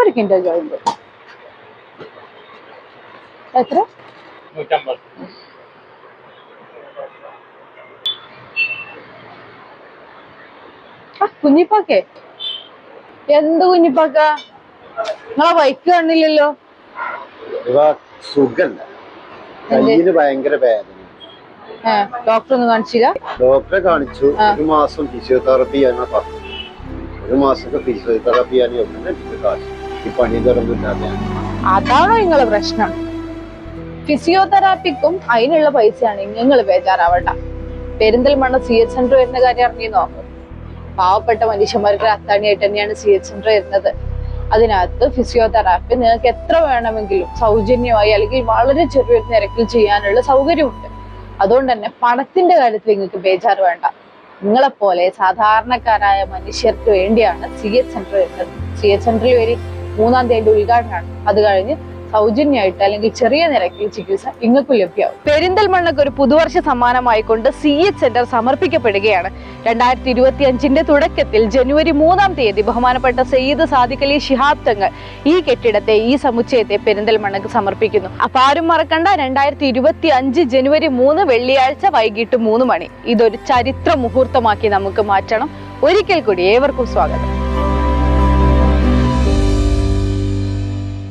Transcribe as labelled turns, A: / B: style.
A: ഒരു Kinder joint എത്ര?
B: നൂറ്റമ്പത്.
A: കുഞ്ഞിപ്പാക്കേ. എന്ത് കുഞ്ഞിപ്പാക്ക? നിങ്ങളെ ബൈക്ക് കാണില്ലല്ലോ
C: ഇവ സുഖല്ല. കയ്യിന് ഭയങ്കര വേദന.
A: ഏ ഡോക്ടർ ഒന്ന് കാണിച്ചില്ല
C: ഡോക്ടറെ കാണിച്ചു. ഒരു മാസം ഫിസിയോതെറാപ്പി ചെയ്യാനാ പറഞ്ഞു ഒരു മാസമൊക്കെ ഫിസിയോതെറാപ്പി ചെയ്യാൻ എവിടെ കാശ്?
A: അതാണോ നിങ്ങളെ പ്രശ്നം. ഫിസിയോതെറാപ്പിക്കും അതിനുള്ള പൈസയാണ് നിങ്ങൾ ബേജാറാവണ്ട. പെരിന്തൽമണ്ണ സി എച്ച് സെന്റർ വരുന്ന കാര്യം അറിഞ്ഞോ പാവപ്പെട്ട മനുഷ്യന്മാർക്ക് അത്താണിയായിട്ട് തന്നെയാണ് സി എച്ച് സെന്റർ വരുന്നത്. അതിനകത്ത് ഫിസിയോതെറാപ്പി നിങ്ങൾക്ക് എത്ര വേണമെങ്കിലും സൗജന്യമായി അല്ലെങ്കിൽ വളരെ ചെറിയൊരു നിരക്കിൽ ചെയ്യാനുള്ള സൗകര്യമുണ്ട്. അതുകൊണ്ട് തന്നെ പണത്തിന്റെ കാര്യത്തിൽ നിങ്ങൾക്ക് ബേജാറ് വേണ്ട. നിങ്ങളെപ്പോലെ സാധാരണക്കാരായ മനുഷ്യർക്ക് വേണ്ടിയാണ് സി എച്ച് സെന്റർ വരുന്നത്. സി എച്ച് സെന്ററിൽ വരി മൂന്നാം തീയതി ഉദ്ഘാടനമാണ്. അത് കഴിഞ്ഞ് സൗജന്യമായിട്ട് അല്ലെങ്കിൽ ചെറിയ നിരക്കിൽ ചികിത്സ ഇങ്ങൾക്കും ലഭ്യമാവും. പെരിന്തൽമണ്ണക്ക് ഒരു പുതുവർഷ സമ്മാനമായിക്കൊണ്ട് സി എച്ച് സെന്റർ സമർപ്പിക്കപ്പെടുകയാണ്. രണ്ടായിരത്തി ഇരുപത്തി അഞ്ചിന്റെ തുടക്കത്തിൽ ജനുവരി മൂന്നാം തീയതി ബഹുമാനപ്പെട്ട സയ്യിദ് സാദിഖ് അലി ശിഹാബ് തങ്ങൾ ഈ കെട്ടിടത്തെ ഈ സമുച്ചയത്തെ പെരിന്തൽമണ്ണക്ക് സമർപ്പിക്കുന്നു. അപ്പൊ ആരും മറക്കണ്ട രണ്ടായിരത്തി ഇരുപത്തി അഞ്ച് ജനുവരി മൂന്ന് വെള്ളിയാഴ്ച വൈകിട്ട് മൂന്ന് മണി. ഇതൊരു ചരിത്ര മുഹൂർത്തമാക്കി നമുക്ക് മാറ്റണം. ഒരിക്കൽ കൂടി ഏവർക്കും സ്വാഗതം.